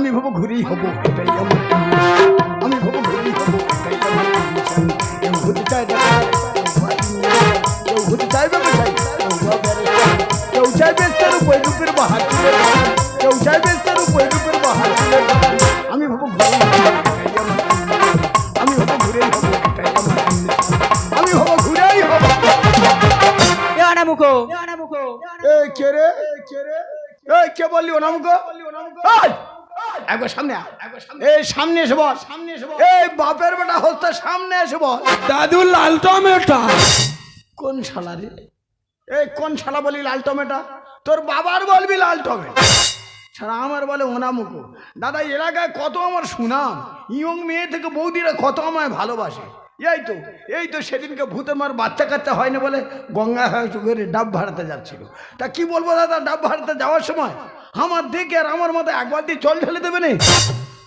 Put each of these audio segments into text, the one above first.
আমি ভাবো ঘুরেই হব। আমি ভাবো ঘুরেই হব একবার সামনে সামনে- এই সামনে এসে বল সামনে এসে বল এই বাপের বেটা হস্তে সামনে এসে বল দাদু লাল টমেটো। কোন শালা রে? এই কোন শালা বলি লাল টমেটো? তোর বাবার বলবি লাল টমে ছাড়া আমার বলে অনামুখ দাদা এলাকায় কত আমার সুনাম। ইয়ং মেয়ে থেকে বৌদিরা কত আমায় ভালোবাসে। এই তো এই তো সেদিনকে ভূতের মার বাচ্চা কাচ্চা হয়নি বলে গঙ্গা করে ডাব ভাড়াতে যাচ্ছিল। তা কি বলব দাদা, ডাব ভাড়াতে যাওয়ার সময় আমার দেখে আর আমার মতো একবার দিয়ে জল ঢেলে দেবে না।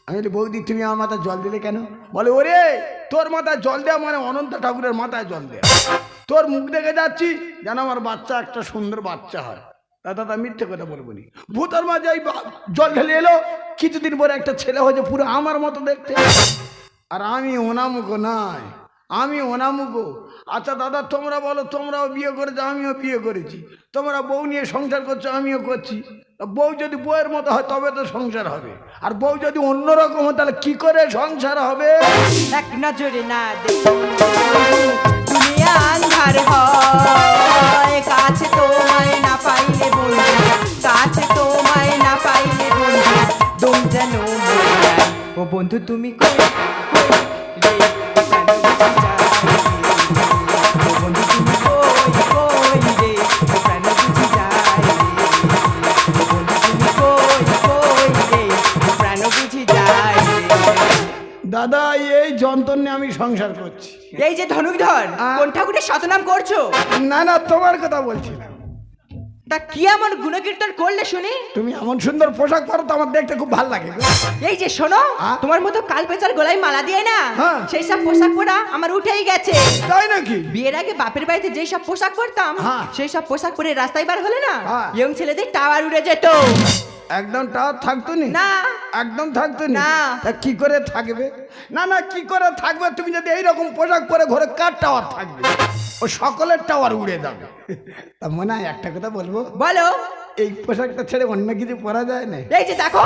আমি বলি, বৌদি, তুমি আমার মাথায় জল দিলে কেন? বলে, ওরে, তোর মাথায় জল দেওয়া মানে অনন্ত ঠাকুরের মাথায় জল দেওয়া তোর মুখ দেখে যাচ্ছি যেন আমার বাচ্চা একটা সুন্দর বাচ্চা হয়। তা দাদা, মিথ্যে কথা বলব নি। ভূতার মাঝে এই জল ঢেলে এলো, কিছুদিন পরে একটা ছেলে হয়েছে পুরো আমার মতো দেখতে। আর আমি ওনামুখ নাই আমি ওনামুখ আচ্ছা দাদা, তোমরা বলো, তোমরাও বিয়ে করেছ, আমিও বিয়ে করেছি। তোমরা বউ নিয়ে সংসার করছ, আমিও করছি। বউ যদি বউয়ের মতো হয়, তবে তো সংসার হবে। আর বউ যদি অন্যরকম হয়, তাহলে কি করে সংসার হবে? এক নজরে না না পাইলে বন্ধু কাছে তোমায় না পাইলে ও বন্ধু, তুমি কই? সংসার করছি। এই যে ধনুক ধন কোন ঠাকুরের শতনাম করছ? না না তোমার কথা বলছি না। তা কি এমন গুণকীর্তন করলে শুনি? তুমি এমন সুন্দর পোশাক পরো তো আমার দেখতে খুব ভালো লাগে এই যে শোনো তোমার মতো কাল পেঁচার গলায় মালা দিয়ে না হ্যাঁ। সেই সব পোশাক পরা আমার উঠেই গেছে। তাই নাকি? বিয়ের আগে বাপের বাড়িতে যেই সব পোশাক পরতাম হ্যাঁ। সেই সব পোশাক পরে রাস্তায় বার হলে না হ্যাঁ। ইয়ং ছেলেদের টাওয়ার উড়ে যেত। একদম টাওয়ার থাকতো নি। একদম থাকতো নি? না। তা কি করে থাকবে? না না কি করে থাকবে? তুমি যদি এইরকম পোশাক পরে ঘরে কার টাওয়ার থাকবে? ও সকলের টাওয়ার উড়ে যাবে। তা মনে হয় একটা কথা বলব? বলো। এই পোশাকটা ছেড়ে অন্য কিছু পরা যায় না। এই যে দেখো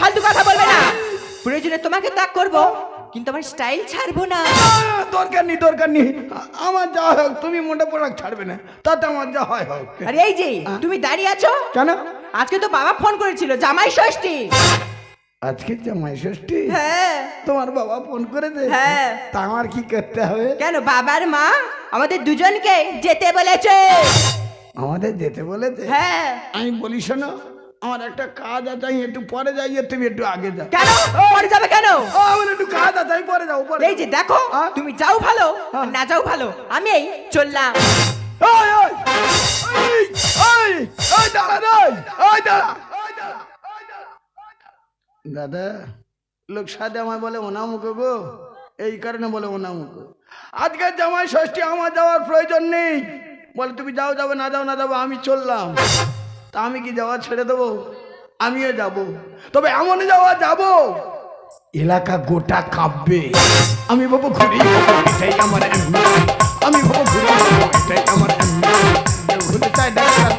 ফালতু কথা বলবে না। প্রয়োজনে তোমাকে ত্যাগ করব কিন্তু আমার স্টাইল ছাড়বো না। দরকার নেই দরকার নেই। আমার যা হোক তুমি মোটা পোশাক ছাড়বে না। তাতে আমার যা হয় হোক। আর এই যে তুমি দাঁড়িয়ে আছো? কেন? আজকে তো বাবা ফোন করেছিল জামাই ষষ্ঠী। আজকে জামাই ষষ্ঠী। হ্যাঁ। তোমার বাবা ফোন করেছে হ্যাঁ। তা আমার কি করতে হবে? কেন বাবার মা আমাদের দুজনকে যেতে বলেছে। আমাদের যেতে বলেছে? হ্যাঁ। আমি বলি শোনো আমার একটা কাজ আছে আমি একটু পরে যাই তুমি একটু আগে যাও। কেন? পরে যাবে কেন? ও, আমার একটু কাজ আছে আমি পরে যাও পরে এই যে দেখো হ্যাঁ? তুমি যাও ভালো হ্যাঁ। না যাও ভালো আমি এই চললাম। ওই, ওই, ওই, ওই, দাঁড়া, ওই, দাঁড়া। দাদা, লোক সাথে আমায় বলে ওনামুখ গো। এই কারণে বলে ওনামুখ আজকে জামাই ষষ্ঠী, আমার যাওয়ার প্রয়োজন নেই। বলে, তুমি যাও, যাবে, না যাও, না যাব, আমি চললাম। তা আমি কি যাওয়া ছেড়ে দেবো? আমিও যাব। তবে এমন যাওয়া যাব। এলাকা গোটা কাঁপবে। আমি বাবু ঘুরি আমার আমি ভাবো ঘুরি আমার ব্যবসায়ী।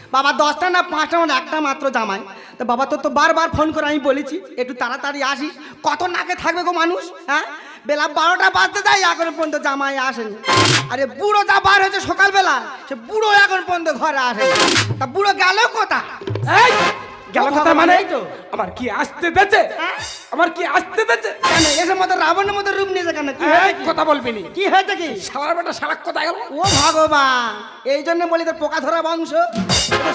বাবা দশটা না পাঁচটা না একটা মাত্র জামাই। তো বাবা তোর তো বারবার ফোন করে আমি বলেছি, একটু তাড়াতাড়ি আসিস। কত নাকে থাকবে গো মানুষ হ্যাঁ? বেলা বারোটা বাজতে যাই এখন পর্যন্ত জামাই আসেনি। আরে বুড়ো যা বার হয়েছে সকালবেলা, সে বুড়ো এখন পর্যন্ত ঘরে আসে তা বুড়ো গেল কোথা এই! গেল কথা মানে? আমার কি আসতে দেছে? হ্যাঁ? আমার কি আসতে দেছে? কেন? এসে মতো রাবণের মতো রূপ নিয়েছে কেন? কি কি? কথা বলবি নি। কি হয়েছে কি? শালার বেটা শালাক কোথায় গেল। ও ভগবান এই জন্য বলি তোর পোকা ধরা বংশ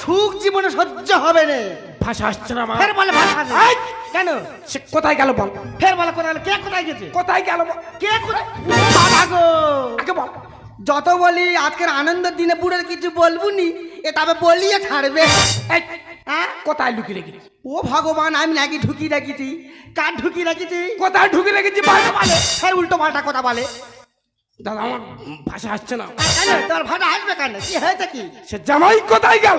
সুখ জীবনে সহ্য হবে না। ভাষা আসছে না ফের বলে ভাষা কেন? সে কোথায় গেল বল? ফের বলে কোথায় গেল? কে কোথায় গেছে? কোথায় গেল কে কোথায়? বাবা গো! আগে বল। যত বলি আজকের আনন্দের দিনে বুড়ের কিছু বলব নি এ তবে বলিয়ে ছাড়বে। হ্যাঁ? কোথায় লুকিয়ে রেখেছি? ও ভগবান আমি নাকি ঢুকি রেখেছি। কার ঢুকি রেখেছি? কোথায় ঢুকে রেখেছি? বাইরে বলে। ফের উল্টো পাল্টা কথা বলে। দাদা আমার ভাষা আসছে না। কেন তোর ভাটা আসবে কেন? কি হয়েছে কি? সে জামাই কোথায় গেল?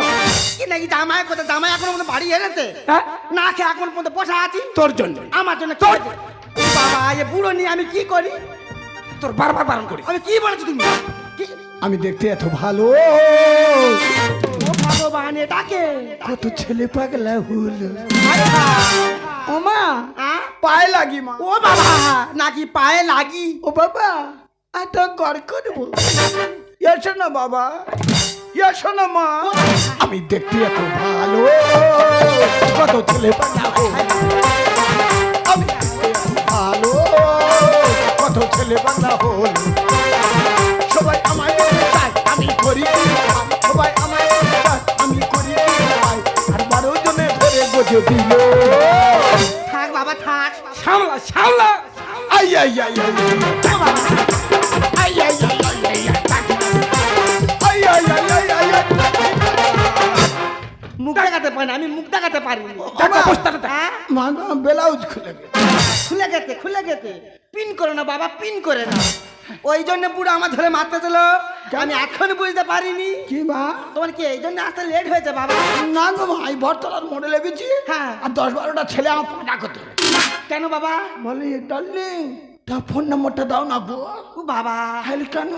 কি নাকি জামাই কোথায়? জামাই এখনও পর্যন্ত বাড়ি এনেছে হ্যাঁ? না খেয়ে এখন পর্যন্ত বসে আছি। তোর জন্য। আমার জন্য? ও বাবা এ বুড়ো নিয়ে আমি কি করি? তোর বারবার বারণ করি আমি কি বলেছি তুমি? আমি দেখতে এত ভালো। ও ভগবান এটাকে কত ছেলে পাগলা হলো। ওমা আ? পায়ে লাগি মা। ও বাবা নাকি পায়ে লাগি? ও বাবা এত গড় করব। এসো না বাবা এসো না মা। আমি দেখতে এত ভালো। কত ছেলে পাগলা আমি ভালো। কত ছেলে পাগলা হলো। কাজ দিল থাক বাবা থাক সামলা সামলা আই আই আই আই আই আই মুখ দেখাতে পারি আমি মুখ দেখাতে ব্লাউজ খুলে খুলে গেতে খুলে গেতে পিন করে না বাবা পিন করে না ওই জন্য পুরো আমার ধরে মারতে ছিল আমি এখন বুঝতে পারিনি। কি মা? তোমার কি এই জন্য আসতে লেট হয়েছে বাবা? না গো মা এই বরতলার মোড়ে লেগেছি হ্যাঁ। আর দশ বারোটা ছেলে আমার পাটা করতে কেন বাবা? বলে ডার্লিং তা ফোন নম্বরটা দাও না গো। ও বাবা। হ্যাঁ কেন?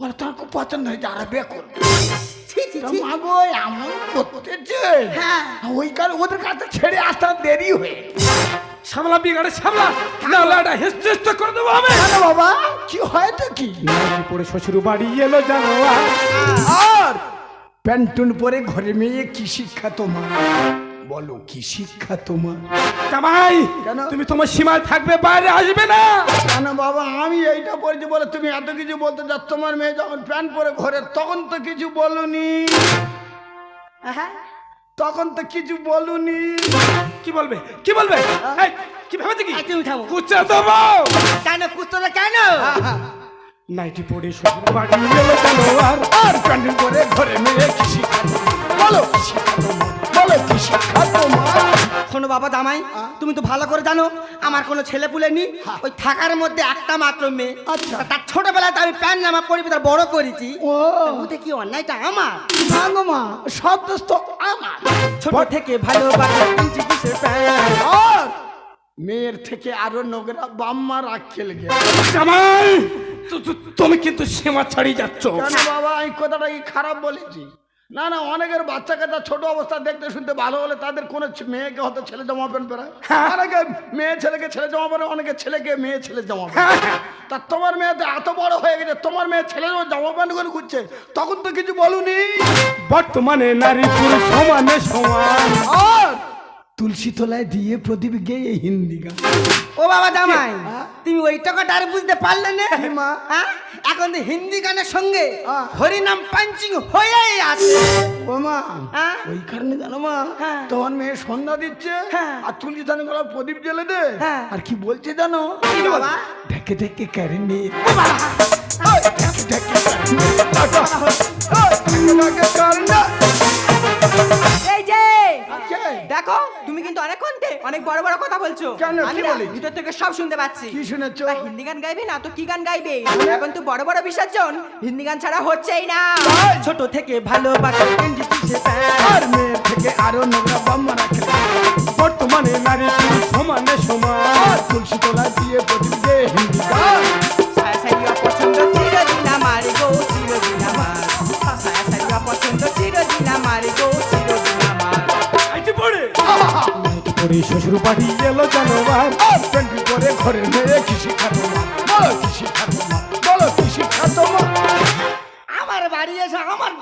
বলে তার খুব পছন্দ হয়েছে আর বিয়ে করবে ছি, ছি, ছি। মা গো এমন করতেছে হ্যাঁ। ওই কাল ওদের কাছে ছেড়ে আসতে দেরি হয়ে সামলা বিগাড়ে সামলা। না লাটা হেস্ট হেস্ট করে দেবো আমি। কেন বাবা কি হয়তো কি? নাকি পড়ে শ্বশুর বাড়ি এলো জানো। আর প্যান্টুন পরে ঘরে মেয়ে কি শিক্ষা তোমার? বলো কি শিক্ষা তোমার? জামাই কেন? তুমি তোমার সীমায় থাকবে বাইরে আসবে না। কেন বাবা আমি এইটা পড়ছি বলে তুমি এত কিছু বলতে যাচ্ছ? তোমার মেয়ে যখন প্যান্ট পরে ঘরে তখন তো কিছু বলনি। হ্যাঁ তখন তো কিছু বলুনি। কি বলবে? কি বলবে? এই, কি ভেবেছে কি? তুমি থামো। কুচা দেবো! কেন কুচতে কেন? নাইটি পড়ে শ্বশুর বাড়ি গেলো জানো আর আর প্যান্টুন পরে ঘরে মেয়ে কি শিক্ষা তোমার? বলো কি বলো কি শিক্ষা তোমার? শোনো বাবা দামাই তুমি তো ভালো করে জানো আমার কোনো ছেলে পুলে নেই। ওই থাকার মধ্যে একটা মাত্র মেয়ে। আচ্ছা। তার ছোটবেলায় তো আমি প্যান্ট জামা পরি তার বড় করেছি। ওতে কি অন্যায়টা আমার? গো মা সব দোষ তো আমার। ছোট থেকে ভালোবাসা মেয়ের থেকে আরও নোংরা বাম্মা রাখ খেলে গেছে তুমি কিন্তু সীমা ছাড়িয়ে যাচ্ছ। কেন বাবা আমি কথাটা কি খারাপ বলেছি? না না অনেকের বাচ্চা কাচ্চা ছোট অবস্থা দেখতে শুনতে ভালো হলে তাদের কোনো মেয়েকে হয়তো ছেলে জমা প্যান্ট পরায় অনেকে মেয়ে ছেলেকে ছেলে জমা পরে অনেকে ছেলেকে মেয়ে ছেলে জমা পরে। তা তোমার মেয়ে তো এত বড় হয়ে গেছে তোমার মেয়ে ছেলে জামা প্যান্ট করে ঘুরছে। তখন তো কিছু বলুনি। বর্তমানে নারী পুরুষ সমানে সমান। তুলসী তলায় দিয়ে প্রদীপ গেয়ে হিন্দি গান ও বাবা জামাই তুমি ওই টাকাটা আর বুঝতে পারলে না মা? হ্যাঁ? এখন তো হিন্দি গানের সঙ্গে হ্যাঁ। হরিনাম পাঞ্চিং হয়েই আছে ও মা হ্যাঁ? ওই কারণে জানো মা হ্যাঁ। তোমার মেয়ে সন্ধ্যা দিচ্ছে হ্যাঁ। আর তুলসী থানে গলা প্রদীপ জ্বেলে দে হ্যাঁ। আর কি বলছে জানো? ঢেকে ঢেকে ঢেকে ঢেকে এই যে কে? দেখো তুমি কিন্তু অনেক কন্টে অনেক বড় বড় কথা বলছো। কেন? কি আমি না বলি? ভিতর থেকে সব শুনতে পাচ্ছি। কি শুনেছো? তা হিন্দি গান গাইবে না তো কি গান গাইবে? এখন তো বড় বড় বিসর্জন হিন্দি গান ছাড়া হচ্ছেই না। ছোট থেকে ভালোবাসা প্যান্ট আর মেয়ের থেকে আরও নোংরা বাম্মা রাখে বর্তমানে নারী পুরুষ সমানে সমান। তুলসী তলা দিয়ে দে হিন্দি গান। পড়ে শ্বশুর বাড়ি এলো জানো আর আর প্যান্টি করে ঘরের মেয়ে কি শিক্ষা তোমার বলো কি শিক্ষা তোমার বলো কি শিক্ষা তোমার আমার বাড়ি এসে আমার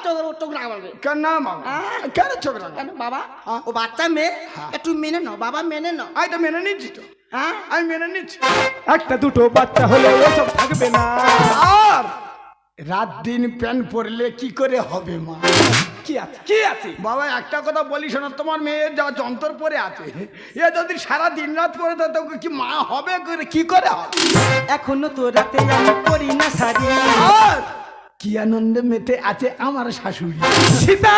কেন না বাবা আহ? কেন চোখ কেন বাবা? ও বাচ্চা মেয়ে? একটু মেনে নাও বাবা মেনে নাও। আমি তো মেনে নিচ্ছি তো। হ্যাঁ? আমি মেনে নিচ্ছি। একটা দুটো বাচ্চা হলে ওসব থাকবে না। আর রাত দিন প্যান্ট পরলে কি করে হবে মা? কি আছে? কি আছে? বাবা একটা কথা বলি শোনো তোমার মেয়ে যা যন্ত্র পরে আছে এ যদি সারা দিন রাত পরে তো কি মা হবে করে কি করে হবে? এখনও তো রাতে আমি করি না আর কি আনন্দে মেতে আছে আমার শাশুড়ি। সীতা!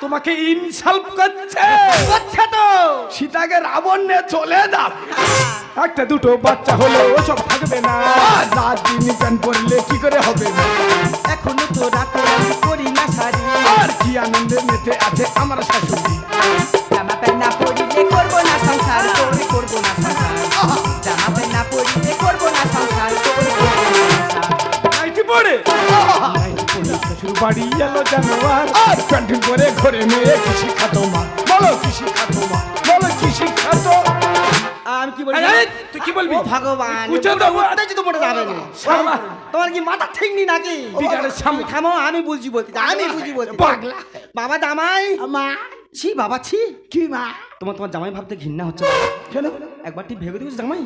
তোমাকে ইনসাল্ট করছে। করছে তো। সীতাকে রাবণ নিয়ে চলে যাবে একটা দুটো বাচ্চা হলে ওসব থাকবে না। রাত দিন পরলে কি করে হবে? মা? এখনও তো রাতে আমি করি না শাড়ি। আর কি আনন্দে মেতে আছে আমার শাশুড়ি। জামা প্যান্ট না পরিলে করব না সংসার তোরে করব না সংসার। জামা প্যান্ট না পরিলে করব না সংসার তোরে করব না সংসার। নাইটি পড়ে শ্বশুর বাড়ি এলো জানোয়ার। আর প্যান্ট পরে ঘরে মেয়ে কি শিক্ষা তোমার? বলো কি শিক্ষা তোমার? বলো কি শিক্ষা তো আমি কি বলি এই, এই, তুই কি বলবি? ভগবান উঁচু তো বল। ওটাই তো পড়ে যাবে না তোমার কি মাথা ঠিক নি নাকি থামো আমি বুঝি বলছি আমি বুঝি বলছি। বাবা জামাই। মা। ছি বাবা ছি। কি মা? তোমার তোমার জামাই ভাবতে ঘৃণা হচ্ছে কেন? একবার ঠিক ভেবে দেখেছ জামাই?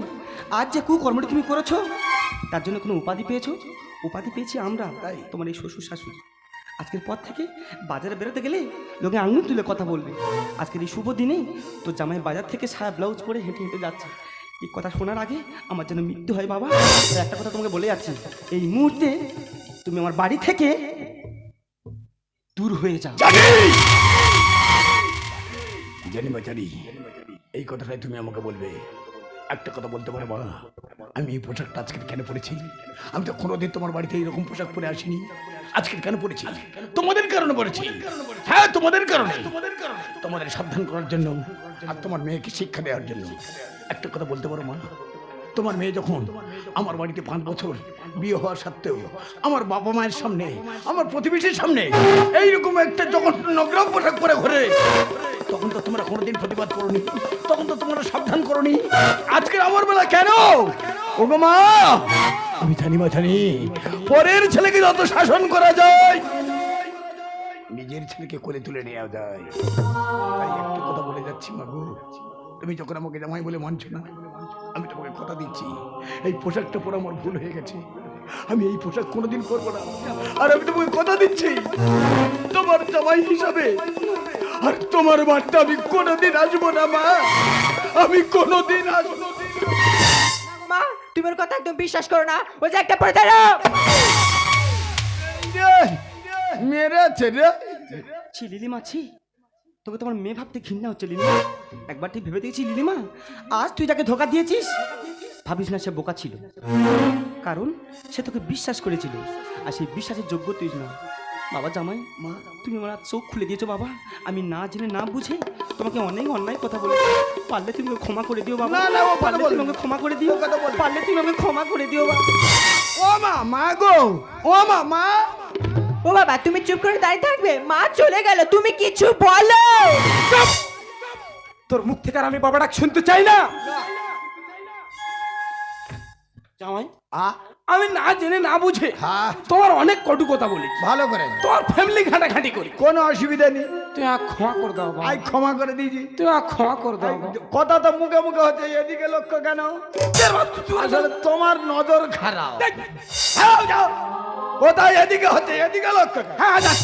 আজ যে কু কর্মটি তুমি করেছ তার জন্য কোনো উপাধি পেয়েছ? উপাধি পেয়েছি আমরা তাই? তোমার এই শ্বশুর শাশুড়ি। আজকের পর থেকে বাজারে বেরোতে গেলে লোকে আঙুল তুলে কথা বলবে। আজকের এই শুভ দিনে তো জামাই বাজার থেকে সারা ব্লাউজ পরে হেঁটে হেঁটে যাচ্ছে। এই কথা শোনার আগে আমার যেন মৃত্যু হয়, বাবা। একটা কথা তোমাকে বলে যাচ্ছি। এই মুহূর্তে তুমি আমার বাড়ি থেকে দূর হয়ে যাও। জানি জানি। এই কথাটাই তুমি আমাকে বলবে। একটা কথা বলতে পারো, মা। আমি এই পোশাকটা আজকে কেন পরেছি? আমি তো কোনোদিন তোমার বাড়িতে এইরকম পোশাক পরে আসিনি। আজকে কেন পরেছি তোমাদের কারণে পরেছি হ্যাঁ তোমাদের কারণে। তোমাদের সাবধান করার জন্য আর তোমার মেয়েকে শিক্ষা দেওয়ার জন্য। একটা কথা বলতে পারো মা? তোমার মেয়ে যখন আমার বাড়িতে পাঁচ বছর বিয়ে হওয়ার সত্ত্বেও আমার বাবা মায়ের সামনে আমার প্রতিবেশীর সামনে এইরকম একটা যখন নগ্রাম পোশাক পরে ঘরে তখন তো তোমরা কোনোদিন প্রতিবাদ করনি তখন তো তোমরা সাবধান করনি। আজকে আমার বেলা কেন? ও মা! আমি জানি, মা, জানি। পরের ছেলেকে যত শাসন করা যায়, নিজের ছেলেকে কোলে তুলে নেওয়া যায়। তাই একটা কথা বলে যাচ্ছি মাগো তুমি যখন আমাকে জামাই বলে মানছো না, আমি তোমাকে কথা দিচ্ছি। এই পোশাকটা পরে আমার ভুল হয়ে গেছে। আমি এই পোশাক কোনোদিন করব না। আর আমি তোমাকে কথা দিচ্ছি, তোমার জামাই হিসাবে। আর তোমার বাড়িতে আমি কোনোদিন আসব না, মা। আমি কোনোদিন আসব তুমি ওর কথা একদম বিশ্বাস করো না। ওই যে একটা পড়ে দাঁড়াও। রে, মেরেছে রে। ছি লিলিমা ছি। তোকে তোমার মেয়ে ভাবতে ঘৃণা হচ্ছে লিলিমা। একবার ঠিক ভেবে দিয়েছি লিলিমা? আজ তুই তাকে ধোকা দিয়েছিস ভাবিস না সে বোকা ছিল। কারণ সে তোকে বিশ্বাস করেছিল। আর সেই বিশ্বাসের যোগ্য তুই না বাবা জামাই মা তুমি আমার চোখ খুলে দিয়েছ বাবা। আমি না জেনে না বুঝে তোমাকে অনেক অন্যায় কথা বলে পারলে তুমি আমাকে ক্ষমা করে দিও বাবা। না, না, ও পারলে তুমি আমাকে ক্ষমা করে দিও। কথা। পারলে তুমি আমাকে ক্ষমা করে দিও বাবা। ও মা মা গো। ও মা মা। ও বাবা তুমি চুপ করে দাঁড়িয়ে থাকবে? মা চলে গেল তুমি কিছু বলো। তোর মুখ থেকে আর আমি বাবা ডাক শুনতে চাই না। জামাই? আমি না জেনে না বুঝে হ্যাঁ তোমার অনেক কটু কথা বলি ভালো করে তোমার ফ্যামিলি ঘাটাঘাটি করি। কোনো অসুবিধা নেই। তুই আর ক্ষমা করে দাও বাবা। আই ক্ষমা করে দিয়েছি। তুই আর ক্ষমা করে দাও কথা তো মুখে মুখে হচ্ছে এদিকে লক্ষ্য কেন? আসলে তোমার নজর খারাপ। যাও, যাও। কোথায় এদিকে হচ্ছে এদিকে লক্ষ্য হ্যাঁ যাও।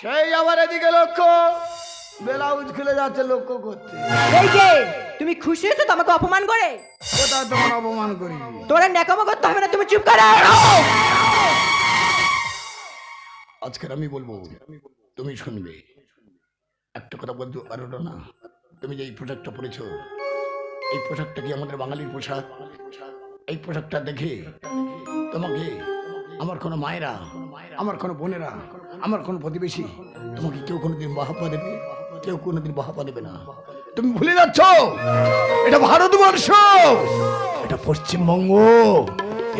সেই আবার এদিকে লক্ষ্য। ব্লাউজ খুলে যাচ্ছে লক্ষ্য করতে। এই যে তুমি খুশি হয়েছো তোমাকে অপমান করে? কোথায় তোমার অপমান করি। তোমার আর করতে হবে না তুমি চুপ করো আজকের আমি বলব তুমি শুনবে। একটা কথা বলতে পারো না তুমি যে এই পোশাকটা পরেছো এই পোশাকটা কি আমাদের বাঙালির পোশাক? এই পোশাকটা দেখে তোমাকে আমার কোনো মায়েরা আমার কোনো বোনেরা আমার কোনো প্রতিবেশী তোমাকে কেউ কোনোদিন বাহাপা দেবে কেউ কোনোদিন বাহাপা দেবে না। তুমি ভুলে যাচ্ছ? এটা ভারতবর্ষ। এটা পশ্চিমবঙ্গ।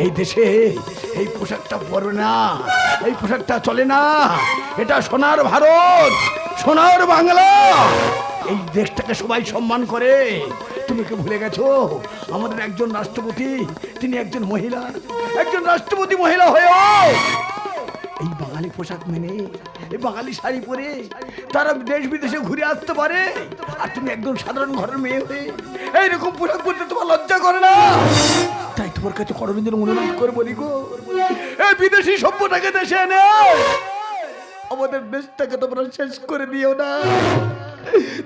এই দেশে এই পোশাকটা পরবে না, এই পোশাকটা চলে না। এটা সোনার ভারত, সোনার বাংলা। এই দেশটাকে সবাই সম্মান করে। তুমি কি ভুলে গেছো? আমাদের একজন রাষ্ট্রপতি, তিনি একজন মহিলা। একজন রাষ্ট্রপতি মহিলা হয়েও এই বাঙালি পোশাক মেনে, এই বাঙালি শাড়ি পরে তারা দেশ বিদেশে ঘুরে আসতে পারে। আর তুমি একদম সাধারণ ঘরের মেয়ে হয়ে এইরকম পোশাক পরতে তোমার লজ্জা করে না। তাই তোমার কাছে করবিন্দের অনুরোধ করে বলি গো। এই বিদেশি সভ্যটাকে দেশে এনে আমাদের দেশটাকে তোমরা শেষ করে দিও না।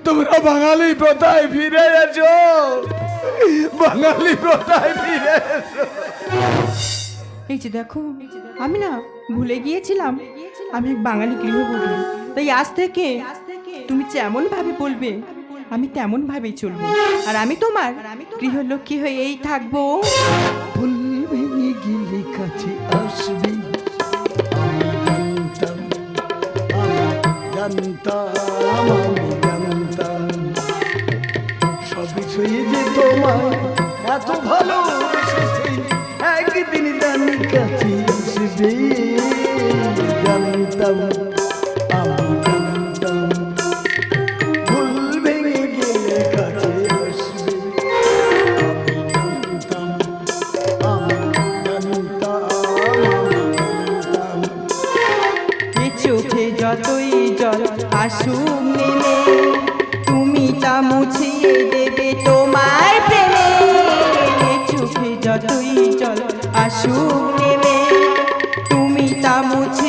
তোমরা বাঙালি প্রথায় ফিরে এসো। বাঙালি প্রথায় ফিরে এসো। এই যে দেখো, আমি না ভুলে গিয়েছিলাম? আমি এক বাঙালি গৃহবধূ। তাই আজ থেকে তুমি যেমন ভাবে বলবে, আমি তেমন ভাবেই চলবো। আর আমি তোমার গৃহলক্ষ্মী হয়েই থাকব। ফুল ভেঙে গিলে কাছে আসবি জানতাম আমি জানতাম সবই ছুঁয়ে যে তোমার এত ভালো একদিন কাছে আসবে। যতই জল আসুক মিলে তুমি তা মুছিয়ে দেবে তোমার প্রেমে। চোখে যতই জল আসুক নেমে তুমি তা মুছিয়ে